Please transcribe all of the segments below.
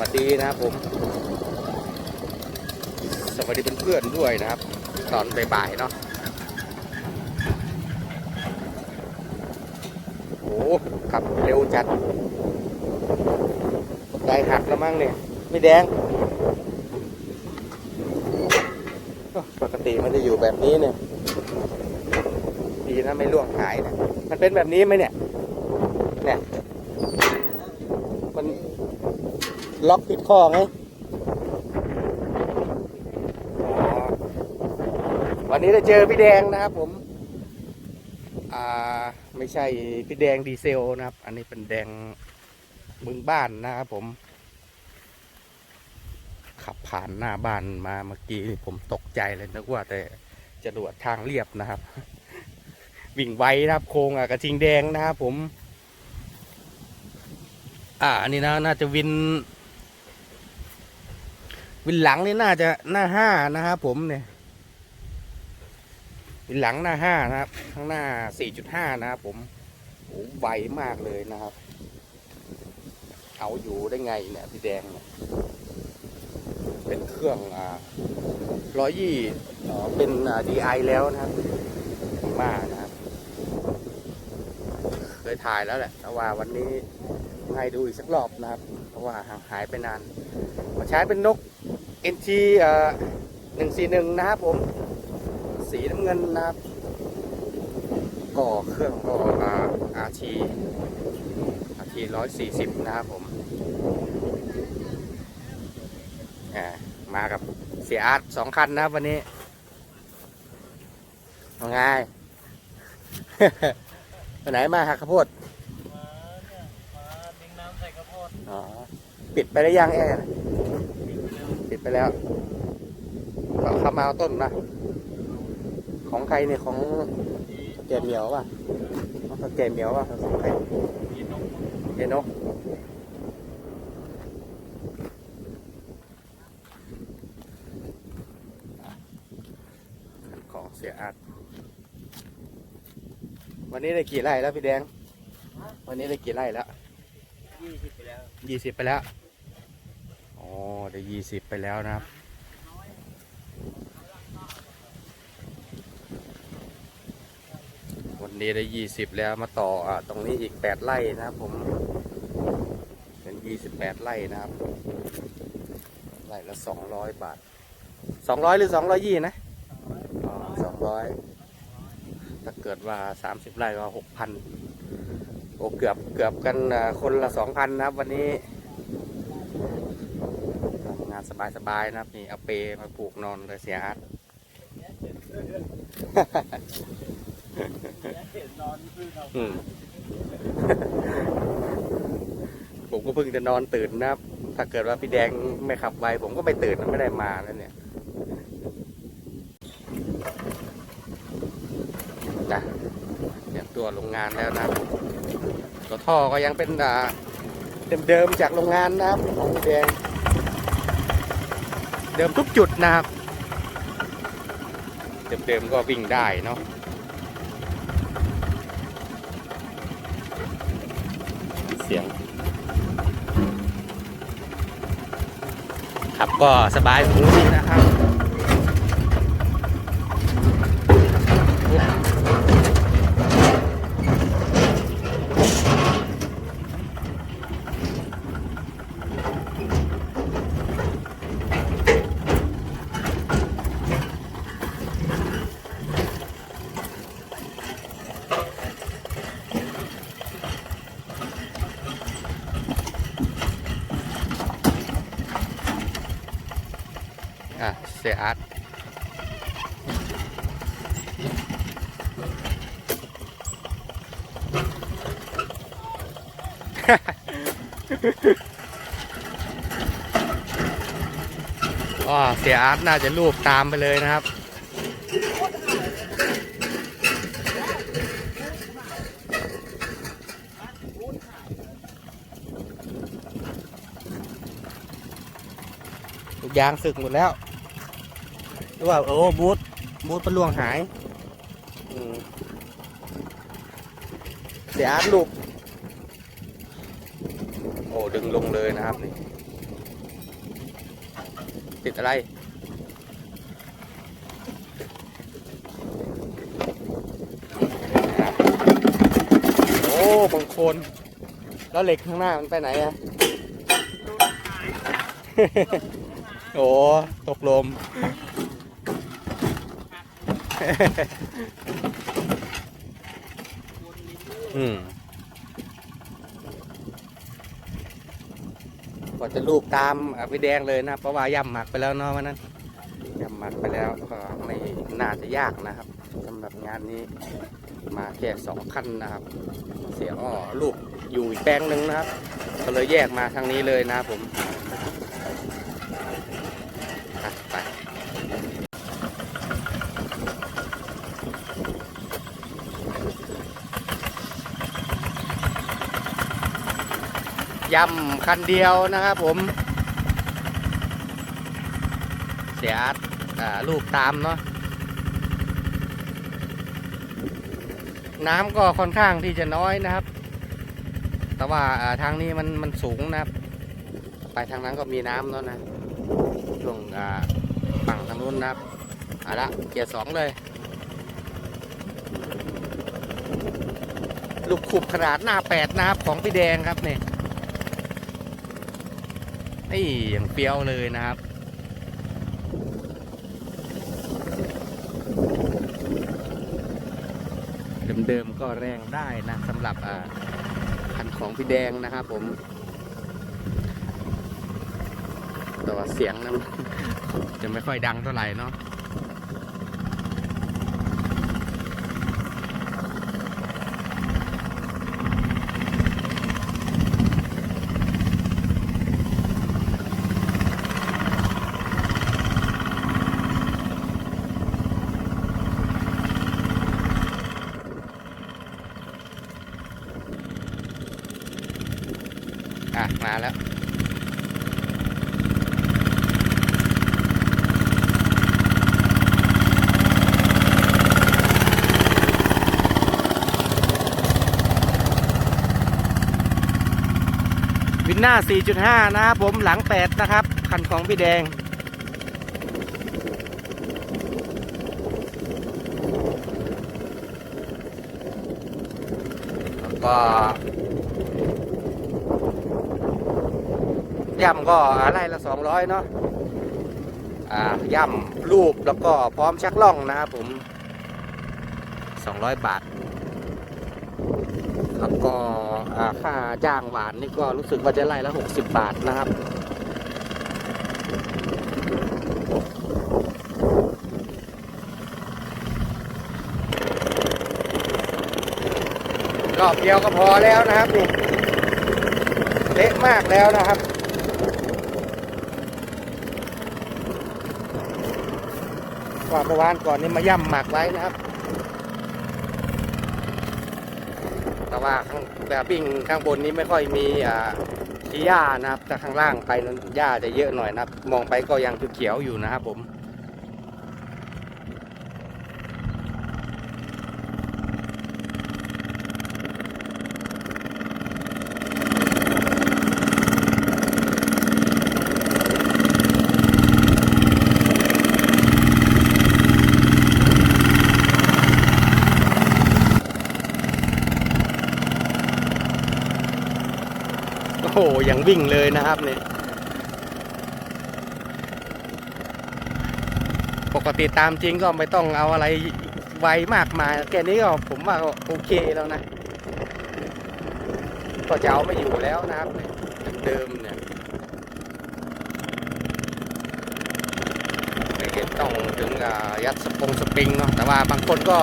วัสดีนะครับผม สวัสดีเพื่อนๆด้วยนะครับ ตอนบ่ายๆเนาะโอ้ขับเร็วจัดใจหักแล้วมั้งเนี่ย ไม่แดง ปกติมันจะอยู่แบบนี้เนี่ย ดีนะไม่ล่วงหายนะมันเป็นแบบนี้ไหมเนี่ย มัน ล็อกติดคอไงวันนี้ได้เจอพี่แดงนะครับผม อ่าไม่ใช่พี่แดงดีเซลนะครับ อันนี้เป็นแดงบึงบ้านนะครับผม ขับผ่านหน้าบ้านมาเมื่อกี้ผมตกใจเลยนึกว่าแต่จะดวดทางเรียบนะครับ วิ่งไวนะครับ โค้งอะกระทิงแดงนะครับผม อ่าอันนี้นะน่าจะวิน วินหลังนี่น่าจะหน้าห้านะครับผมเนี่ยวินหลังหน้าห้านะครับ ข้างหน้าสี่จุดห้านะครับผมโอ้ไวมากเลยนะครับ เอาอยู่ได้ไงเนี่ยพี่แดงเนี่ยเป็นเครื่องอ่าร้อยยี่เป็นอ่าดีไอแล้วนะครับมากนะครับ เคยถ่ายแล้วแหละแต่ว่าวันนี้ให้ดูอีกสักรอบนะครับ เพราะว่าห่างหายไปนานมาใช้เป็นนก NT หนึ่งสี่หนึ่งนะครับผม สีน้ำเงินนะครับก็เครื่องก็อ่า RT RT ร้อยสี่สิบนะครับผมอ่ามากับเสียอาร์ตสองคันนะครับวันนี้ว่าไงไปไหนมาหักข้าวโพดมาเนี่ยมาทิ้งน้ำใส่ข้าวโพดอ๋อปิดไปได้ยังแอร์ ปิดไปแล้ว ก็เขามาเอาต้นนะของใครเนี่ยของแกเหมียวป่ะของแกเหมียวป่ะของใครมีนกเจนกของเสียอาร์ตวันนี้ได้กี่ไร่แล้วพี่แดง วันนี้ได้กี่ไร่แล้วยี่สิบไปแล้วยี่สิบไปแล้ว ได้ยี่สิบไปแล้วนะครับ วันนี้ได้ยี่สิบแล้วมาต่ออะตรงนี้อีกแปดไร่นะครับผม เป็นยี่สิบแปดไร่นะครับ ไร่ละสองร้อยบาทสองร้อยหรือสองร้อยยี่นะสองร้อยถ้าเกิดว่าสามสิบไร่ก็หกพันโอ้เกือบเกือบกันคนละสองพันนะครับวันนี้านสบายๆนะครับ นี่เอาเปมาผูกนอนเลยเสียอาร์ตนอนพื้นเราอืมผมก็เพิ่งจะนอนตื่นนะครับ ถ้าเกิดว่าพี่แดงไม่ขับไวผมก็ไม่ตื่นไม่ได้มาแล้วเนี่ยนะเตรียมตัวลงงานแล้วนะตัวท่อก็ยังเป็นเดิมๆจากโรงงานนะครับของพี่แดง เดิมทุกจุดนะครับ เดิมๆก็วิ่งได้เนาะเสียงขับก็สบายหูดีนะครับ อะเสียอาร์ตอ๋อเสียอาร์ตน่าจะรูปตามไปเลยนะครับ ยางสึกหมดแล้ว รือว่าโอ้บูทบูทเป็นลวงหายอืมเสียอาร์ตลูกโอ้ดึงลงเลยนะครับนี่ติดอะไรโอ้บางคน แล้วเหล็กข้างหน้ามันไปไหนอะโอ้ ตกลม อืมก็จะลูกตามอะพี่แดงเลยนะเพราะว่าย่ำหมักไปแล้วเนาะวันนั้นย่ำหมักไปแล้วก็ไม่น่าจะยากนะครับสำหรับงานนี้มาแค่สองคันนะครับ เสียงอ้อลูกอยู่อีกแปลงหนึ่งนะครับ ก็เลยแยกมาทางนี้เลยนะผมอะไป ย่ำคันเดียวนะครับผม เสียอาร์ตอ่าลูกตามเนาะน้ำก็ค่อนข้างที่จะน้อยนะครับ แต่ว่าทางนี้มันมันสูงนะครับ ไปทางนั้นก็มีน้ำแล้วนะ ช่วงฝั่งทางนู้นนะครับเอาละเกียร์สองเลย ลูกขุบขนาดหน้าแปดนะครับของพี่แดงครับเนี่ย นี่อย่างเปรี้ยวเลยนะครับ เดิมๆก็แรงได้นะสำหรับอ่าคันของพี่แดงนะครับผม แต่ว่าเสียงนั้นจะไม่ค่อยดังเท่าไหร่เนาะอะ มาแล้ว วินหน้า 4.5 นะครับผมหลัง 8 นะครับ คันของพี่แดง แล้วก็ย่ำก็อะไรละ 200 เนาะอ่าย่ำรูปแล้วก็พร้อมชักล่องนะครับผม 200 บาท แล้วก็อ่าค่าจ้างหวานนี่ก็รู้สึกว่าจะไล่ละ 60 บาทนะครับรอบเดียวก็พอแล้วนะครับนี่เละมากแล้วนะครับว่าเมื่อวานก่อนนี่มาย่ำหมักไว้นะครับ แต่ ว่าข้างแต่ปิ่งข้างบนนี้ไม่ค่อยมีอ่าหญ้านะครับแต่ข้างล่างไปนั้นหญ้าจะเยอะหน่อยนะครับ มองไปก็ยังเขียวๆอยู่นะครับผม โอ้โหยังวิ่งเลยนะครับเนี่ย ปกติตามจริงก็ไม่ต้องเอาอะไรไวมากมาย แค่นี้ก็ผมว่าโอเคแล้วนะ ก็จะเอาไม่อยู่แล้วนะครับเนี่ยเดิมเนี่ยไม่เห็นต้องถึงยัดสปงสปริงเนาะแต่ว่าบางคนก็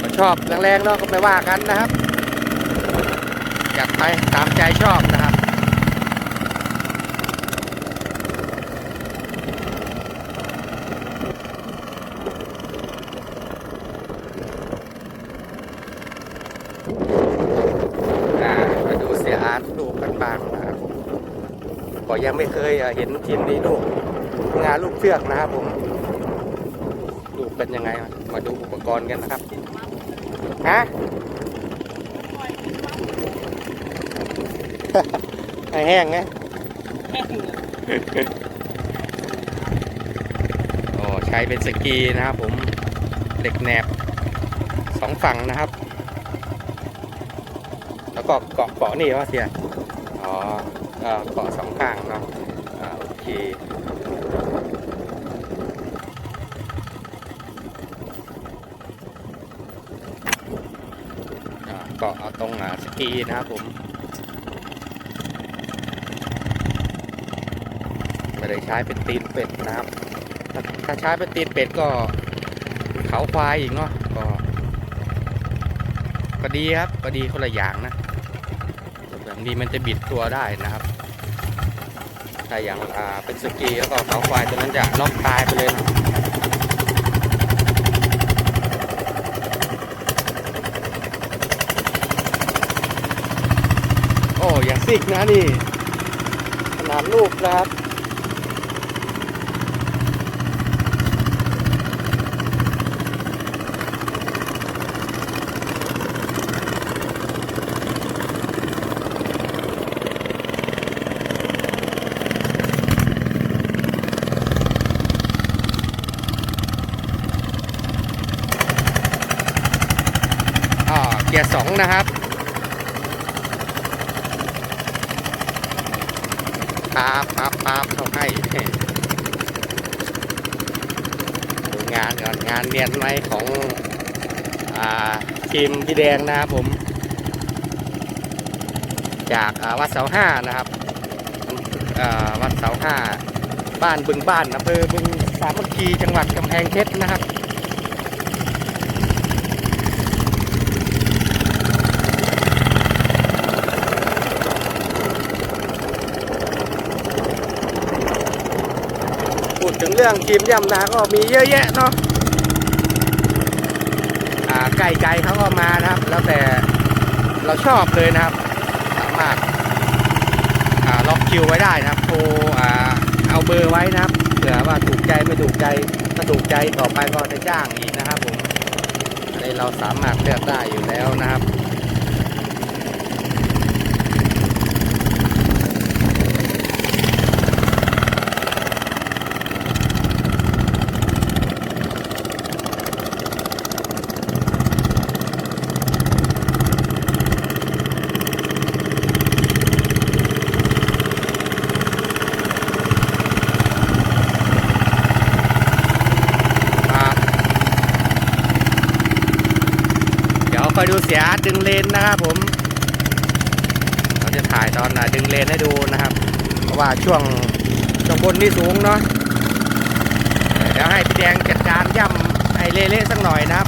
ก็ชอบแรงๆเนาะก็ไม่ว่ากันนะครับ จัดไปตามใจชอบนะครับมาดูเสียอาร์ตลูกกันบ้างนะครับผมก็ยังไม่เคยเห็นทีมนี้ลูกงานลูกเชือกนะครับผมลูกเป็นยังไงมาดูอุปกรณ์กันนะครับฮะ ให้แห้งไงช้เป็นสกีนะครับผมเหล็กแหนบสองฝั่งนะครับ แล้วก็เกาะเกาะนี่ว่าเสียอ๋อเอ่อเกาะสองข้างเนาะอ่าโอเคอ่าเกาะเอาตรงอ่าสกีนะครับผม ไม่ได้ใช้เป็นตีนเป็ดนะครับถ้าถ้าใช้เป็นตีนเป็ดก็เขาควายอีกเนาะก็ก็ดีครับก็ดีคนละอย่างนะแบบนี้มันจะบิดตัวได้นะครับถ้าอย่างาเป็นสกีแล้วก็เขาควายตัวนั้นจะน็อกตายไปเลยนะโอ้อย่างซิกนะนี่ขนาดลูกนะครับ อ่าเกียร์สอง นะครับปั๊บปั๊บปั๊บเขาให้ดูงานก่อนงานเนียนไหมของอ่าทีมพี่แดงนะครับผม จากวัดเสาห้านะครับวัดเสาห้าบ้านบึงบ้านอำเภอบึงสามัคคีจังหวัดกำแพงเพชรนะครับ พูดถึงเรื่องทีมยำนาก็มีเยอะแยะเนาะอ่าไก่ไก่เขาก็มานะครับ แล้วแต่เราชอบเลยนะครับ สามารถอ่าล็อกคิวไว้ได้นะครับโทรอ่าเอาเบอร์ไว้นะครับเผื่อว่าถูกใจไม่ถูกใจถ้าถูกใจต่อไปก็จะจ้างอีกนะครับผมอันนี้เราสามารถเลือกได้อยู่แล้วนะครับ อยดูเสียดึงเลนนะครับผม เราจะถ่ายตอนดึงเลนให้ดูนะครับ เพราะว่าช่วงช่วงบนนี่สูงเนาะเดี๋ยวให้พี่แดงจัดการย่ำให้เละๆสักหน่อยนะครับ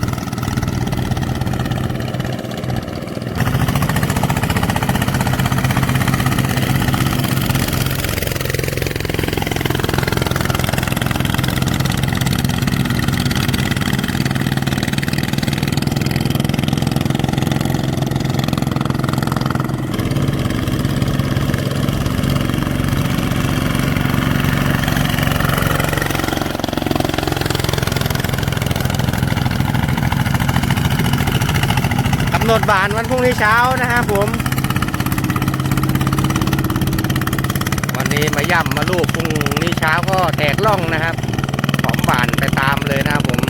หนดบานวันพรุ่งนี้เช้านะครับผม วันนี้มาย่ำมาลูกพรุ่งนี้เช้าก็แตกล่องนะครับ หอมบานไปตามเลยนะครับผม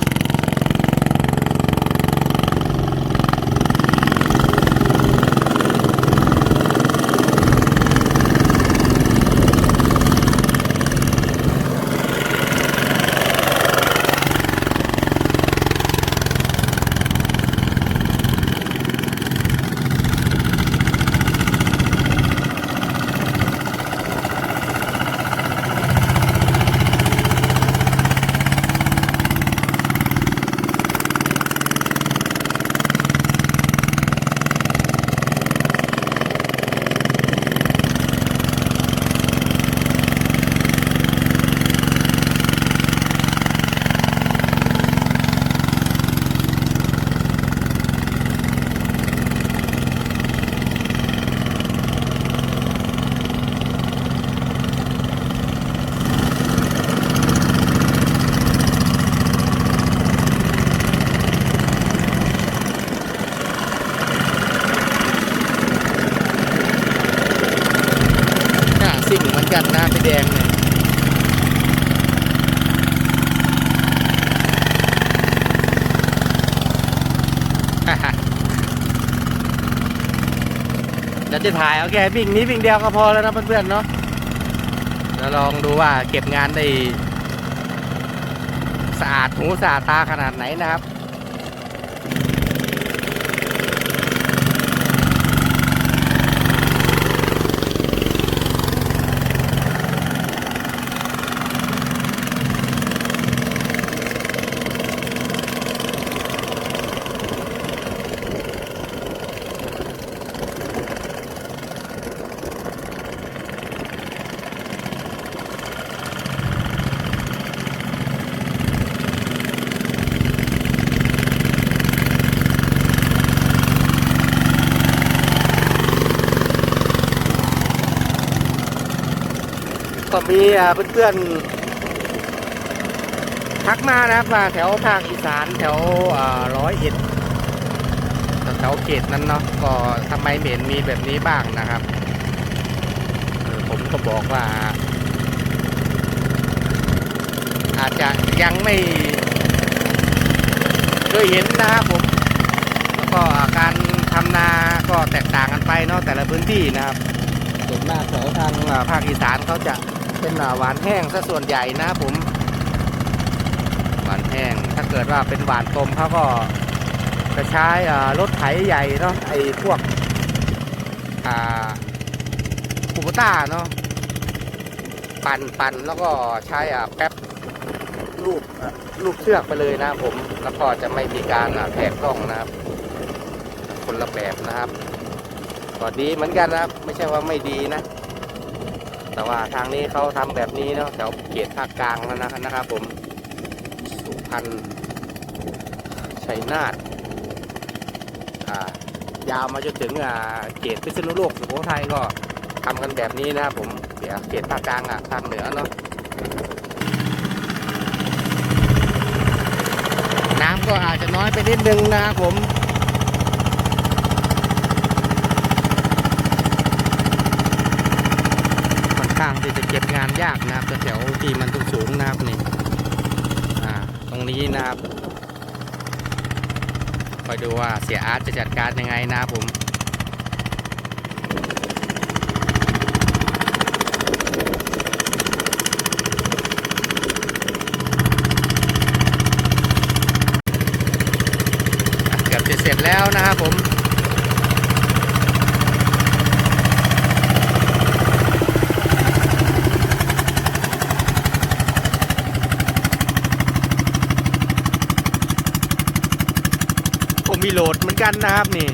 ซิ่งเหมือนกันนะไปแดงเนี่ยจะจะถ่ายเอาแค่วิ่งนี้วิ่งเดียวก็พอแล้วนะเพื่อนๆเนาะเราลองดูว่าเก็บงานได้สะอาดหูสะอาดตาขนาดไหนนะครับ มีเพื่อนๆทักมานะครับมาแถวภาคอีสานแถวร้อยเอ็ดแถวเขตนั้นเนาะก็ทำไมเหม็นมีแบบนี้บ้างนะครับผมก็บอกว่า อาจจะยังไม่เคยเห็นนะครับผมแล้วก็การทำนาก็แตกต่างกันไปเนาะแต่ละพื้นที่นะครับส่วนมากแถวทางภาคอีสานเขาจะ เป็นหวานแห้งซะส่วนใหญ่นะผม หวานแห้ง ถ้าเกิดว่าเป็นหวานกลมเขาก็จะใช้รถไถใหญ่เนาะไอ้พวกอ่าคูโบต้าเนาะปั่นปั่นแล้วก็ใช้อ่าแป๊บลูบอะลูบเชือกไปเลยนะผมแล้วก็จะไม่มีการแทกกล้องนะครับ คนละแบบนะครับก็ดีเหมือนกันนะครับ ไม่ใช่ว่าไม่ดีนะ แต่ว่าทางนี้เขาทำแบบนี้เนาะแถวเขตภาคกลางแล้วนะครับนะครับผมสุพรรณชัยนาทอ่ายาวมาจนถึงอ่าเขตพิษณุโลกสุโขทัยก็ทำกันแบบนี้นะครับผมเดี๋ยวเขตภาคกลางอะภาคเหนือเนาะน้ำก็อาจจะน้อยไปนิดนึงนะครับผม ค่อนข้างที่จะเก็บงานยากนะครับแถวที่มันสูงๆนะครับนี่ตรงนี้นะครับคอยดูว่าเสียอาร์ตจะจัดการยังไงนะครับผมเกือบจะเสร็จแล้วนะครับผม โหลดเหมือนกันนะครับนี่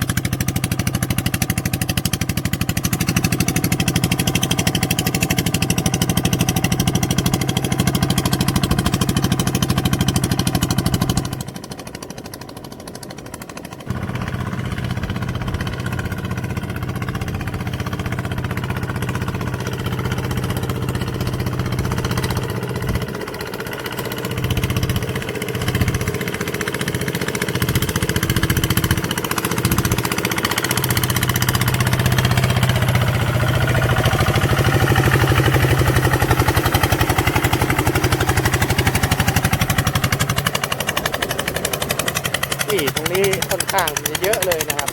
ตรงนี้ค่อนข้างจะเยอะเลยนะครับ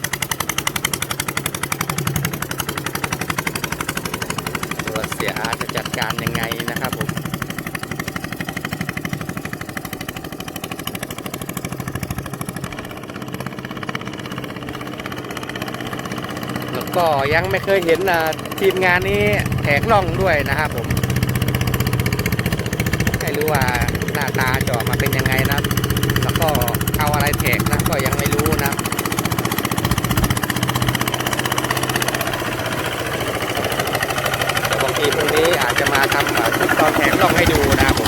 ตัวเสียอาจะจัดการยังไงนะครับผม แล้ว ก็ยังไม่เคยเห็นทีมงานนี้แถกล่องด้วยนะครับผมไม่รู้ว่าหน้าตาจอมาเป็นยังไงนะแล้วก็เอาอะไรแทกนะก็ยังไม่รู้นะบางทีพรุ่งนี้อาจจะมาทำแบบตอนแทกลองให้ดูนะครับ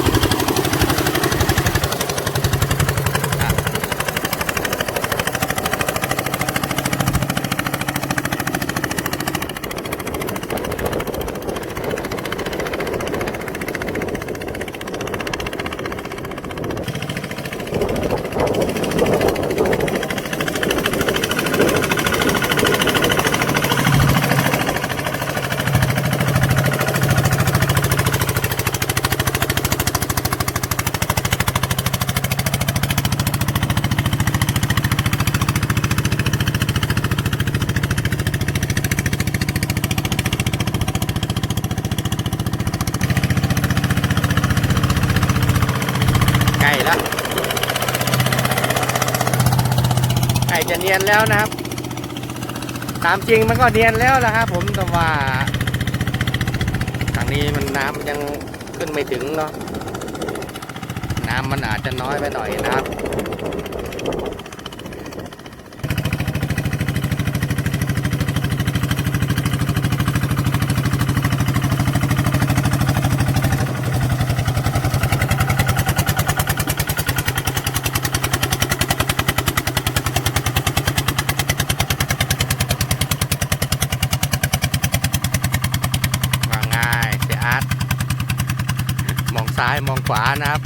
แล้วนะครับ ตามจริงมันก็เนียนแล้วนะครับผมแต่ว่าทางนี้มันน้ำยังขึ้นไม่ถึงเนาะน้ำมันอาจจะน้อยไปหน่อยนะครับ ว่าง่ายเสียอาร์ตมองซ้ายมองขวานะครับ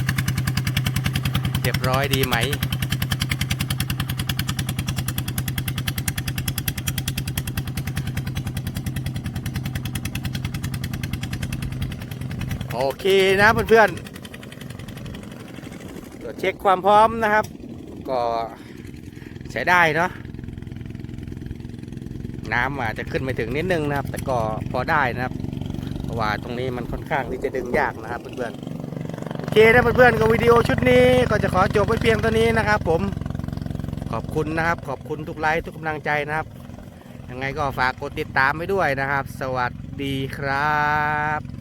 เรียบร้อยดีไหม โอเคนะเพื่อนๆตรวจเช็คความพร้อมนะครับ ก็ใช้ได้เนาะน้ำอาจจะขึ้นไม่ถึงนิดนึงนะครับ แต่ก็พอได้นะครับ เพราะว่าตรงนี้มันค่อนข้างที่จะดึงยากนะครับเพื่อนๆโอ เคนะเพื่อนๆกับวิดีโอชุดนี้ก็จะขอจบไว้เพียงเท่านี้นะครับ ผมขอบคุณนะครับ ขอบคุณทุกไลค์ทุกกำลังใจนะครับยังไงก็ฝากกดติดตามไว้ด้วยนะครับ สวัสดีครับ